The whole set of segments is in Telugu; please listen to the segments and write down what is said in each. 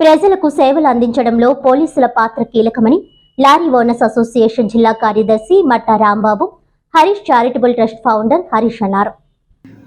ప్రజలకు సేవలు అందించడంలో పోలీసుల పాత్ర కీలకమని లారీ ఓనర్స్ అసోసియేషన్ జిల్లా కార్యదర్శి Matta Rambabu Harish charitable trust founder Harish అన్నారు.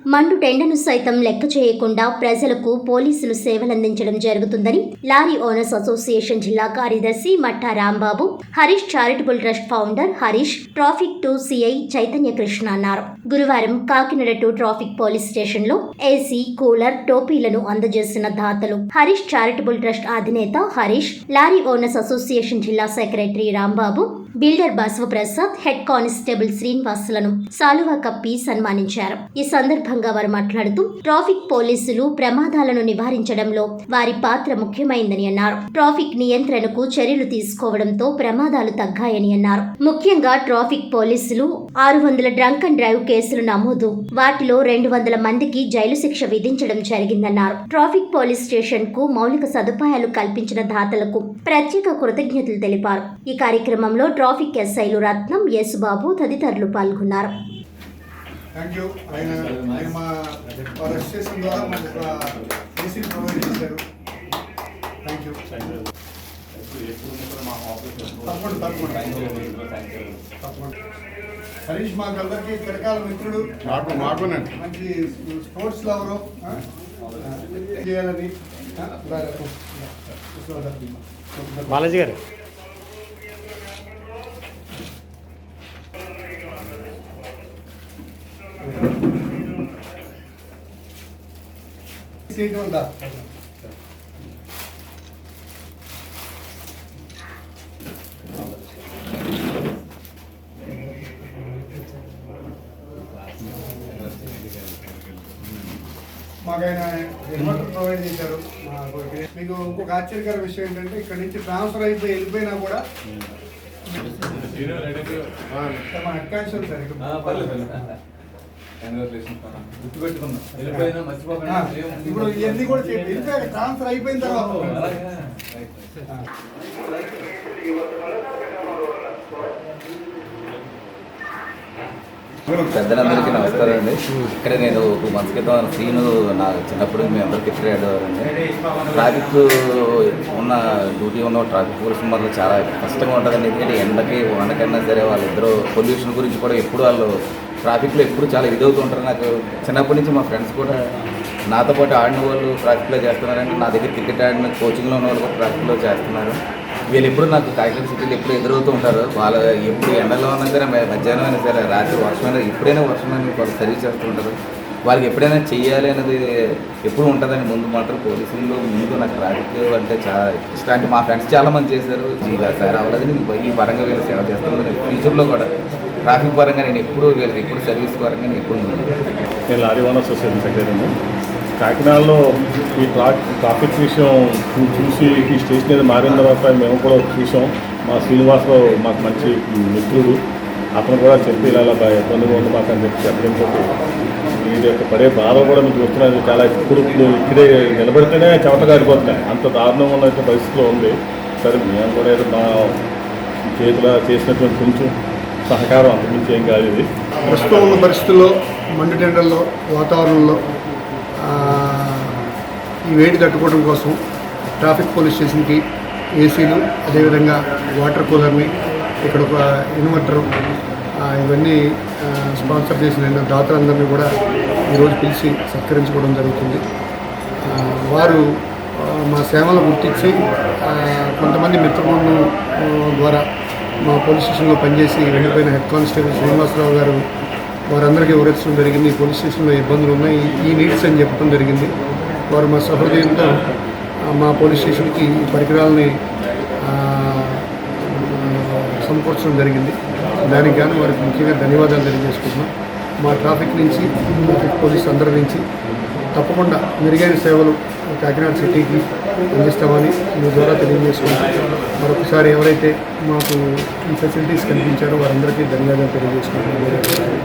మండు టెండను సైతం లెక్క చేయకుండా ప్రజలకు పోలీసులు సేవలందించడం జరుగుతుందని లారీ ఓనర్స్ అసోసియేషన్ జిల్లా కార్యదర్శి Matta Rambabu Harish charitable trust founder Harish traffic two CI Chaitanya Krishna అన్నారు. గురువారం కాకినాడ టు ట్రాఫిక్ పోలీస్ స్టేషన్లో ఏసీ కూలర్ టోపీలను అందజేసిన దాతలు హరీష్ చారిటబుల్ ట్రస్ట్ అధినేత హరీష్ లారీ ఓనర్స్ అసోసియేషన్ జిల్లా secretary Rambabu builder Basavaprasad head constable శ్రీనివాసులను సాలువా కప్పి సన్మానించారు. ఈ సందర్భంగా వారు మాట్లాడుతూ ట్రాఫిక్ పోలీసులు ప్రమాదాలను నివారించడంలో వారి పాత్ర ముఖ్యమైందని అన్నారు. ట్రాఫిక్ నియంత్రణకు చర్యలు తీసుకోవడంతో ప్రమాదాలు తగ్గాయని అన్నారు. ముఖ్యంగా ట్రాఫిక్ పోలీసులు ఆరు వందల డ్రంక్ అండ్ డ్రైవ్ కేసులు నమోదు వాటిలో రెండు వందల మందికి జైలు శిక్ష విధించడం జరిగిందన్నారు. ట్రాఫిక్ పోలీస్ స్టేషన్కు మౌలిక సదుపాయాలు కల్పించిన దాతలకు ప్రత్యేక కృతజ్ఞతలు తెలిపారు. ఈ కార్యక్రమంలో ట్రాఫిక్ ఎస్ఐలు రత్నం యేసుబాబు తదితరులు పాల్గొన్నారు. థ్యాంక్ యూ ఆయన ఆయన మా మా రిజిస్ట్రేషన్ ద్వారా మాకు ఒక ఏసీ ప్రొవైడ్ చేశారు. థ్యాంక్ యూ తప్పకుండా తప్పకుండా. తప్పకుండా హరీష్ మాకు అందరికీ చిరకాల మిత్రుడు. మంచి స్పోర్ట్స్ లవరు? చేయాలని? బాలాజీ గారు. సీట్ ఉందా మాకు ఆయన ఇన్వర్టర్ ప్రొవైడ్ చేశారు మాకు ఇంకొక ఆశ్చర్యకర విషయం ఏంటంటే ఇక్కడ నుంచి ట్రాన్స్ఫర్ అయిపోయి వెళ్ళిపోయినా కూడా మా హెడ్ కానిస్టేబుల్ సార్ ఇక్కడ. ఇప్పుడు ఇవన్నీ కూడా ట్రాన్స్ఫర్ అయిపోయిన తర్వాత పెద్దలందరికీ నమస్కారం అండి. ఇక్కడ నేను టూ మంత్స్ క్రితం సీను నా చిన్నప్పుడు మీ అందరికి ఇక్కడ ఆడేవారండి ట్రాఫిక్ ఉన్న డ్యూటీ ఉన్న ట్రాఫిక్ పోలీస్ వల్ల చాలా కష్టంగా ఉంటుందండి. ఎందుకంటే ఎండకి వానకన్నా సరే వాళ్ళిద్దరూ పొల్యూషన్ గురించి కూడా ఎప్పుడు వాళ్ళు ట్రాఫిక్లో ఎప్పుడు చాలా ఇదవుతూ ఉంటారు. నాకు చిన్నప్పటి నుంచి మా ఫ్రెండ్స్ కూడా నాతో పాటు ఆడిన వాళ్ళు ట్రాఫిక్లో చేస్తున్నారంటే నా దగ్గర క్రికెట్ ఆడిన కోచింగ్లో ఉన్న వాళ్ళు కూడా ట్రాఫిక్లో చేస్తున్నారు. వీళ్ళు ఎప్పుడు నాకు కాకినాడ సిటీలో ఎప్పుడు ఎదురవుతూ ఉంటారు. వాళ్ళ ఎప్పుడు ఎండలో ఉన్నా సరే మధ్యాహ్నం అయినా సరే రాత్రి వర్షమైనా ఎప్పుడైనా వర్షమైనా వాళ్ళు సర్వీస్ చేస్తూ ఉంటారు. వాళ్ళకి ఎప్పుడైనా చెయ్యాలి అనేది ఎప్పుడు ఉంటుందని ముందు మాత్రం పోలీసుల్లో ముందు నాకు ట్రాఫిక్ అంటే చాలా ఇష్టం అంటే మా ఫ్రెండ్స్ చాలా మంది చేశారు. ఇలా సార్ అవ్వలేదు ఈ పరంగా వీళ్ళు సేవ చేస్తున్నారు. ఫ్యూచర్లో కూడా ట్రాఫిక్ పరంగా నేను ఎప్పుడూ లేదు ఎప్పుడు సర్వీస్ పరంగా నేను ఎప్పుడు నేను లారీ ఓనర్ అసోసియేషన్ సెక్రటరీని. కాకినాడలో ఈ ట్రా ట్రాఫిక్ విషయం చూసి ఈ స్టేషన్ ఏదో మారిన తర్వాత మేము కూడా చూసాం. మా శ్రీనివాసరావు మాకు మంచి మిత్రుడు. అతను కూడా చెప్పి ఇలా ఇలా బాగా ఇబ్బందిగా ఉంది మాకు అని చెప్పి చెప్పడంతో ఇది యొక్క పడే బాధ కూడా మీకు వస్తున్నది చాలా ఇప్పుడు ఇక్కడే నిలబడితేనే చెమట కారిపోతున్నాయి. అంత దారుణంగా ఉన్న పరిస్థితిలో ఉంది. సరే మేము కూడా ఏదో మా చేతిలో చేసినటువంటి కొంచెం సహకారం అంతమించి ఏం కాదు ఇది. ప్రస్తుతం ఉన్న పరిస్థితుల్లో మండు టెండర్లో వాతావరణంలో ఈ వేడి తట్టుకోవడం కోసం ట్రాఫిక్ పోలీస్ స్టేషన్కి ఏసీలు అదేవిధంగా వాటర్ కూలర్ని ఇక్కడ ఒక ఇన్వర్టర్ ఇవన్నీ స్పాన్సర్ చేసిన దాతలందరినీ కూడా ఈరోజు పిలిచి సత్కరించుకోవడం జరుగుతుంది. వారు మా సేవలు గుర్తించి కొంతమంది మిత్రబృందం ద్వారా మా పోలీస్ స్టేషన్లో పనిచేసి వెళ్ళిపోయిన హెడ్ కానిస్టేబుల్ శ్రీనివాసరావు గారు వారందరికీ వివరించడం జరిగింది. పోలీస్ స్టేషన్లో ఇబ్బందులు ఉన్నాయి. ఈ నీడ్స్ అని చెప్పడం జరిగింది. వారు మా సహృదయంతో మా పోలీస్ స్టేషన్కి ఈ పరికరాలని సమకూర్చడం జరిగింది. దానికి గాను వారికి ముఖ్యంగా ధన్యవాదాలు తెలియజేసుకుంటున్నాం. మా ట్రాఫిక్ నుంచి ట్రాఫిక్ పోలీస్ అందరి నుంచి తప్పకుండా మెరుగైన సేవలు కాకినాడ సిటీకి అందిస్తామని మీ ద్వారా తెలియజేసుకుంటాం మరొకసారి ఎవరైతే మాకు ఈ ఫెసిలిటీస్ కల్పించారో వారందరికీ ధన్యవాదాలు తెలియజేసుకుంటున్నాం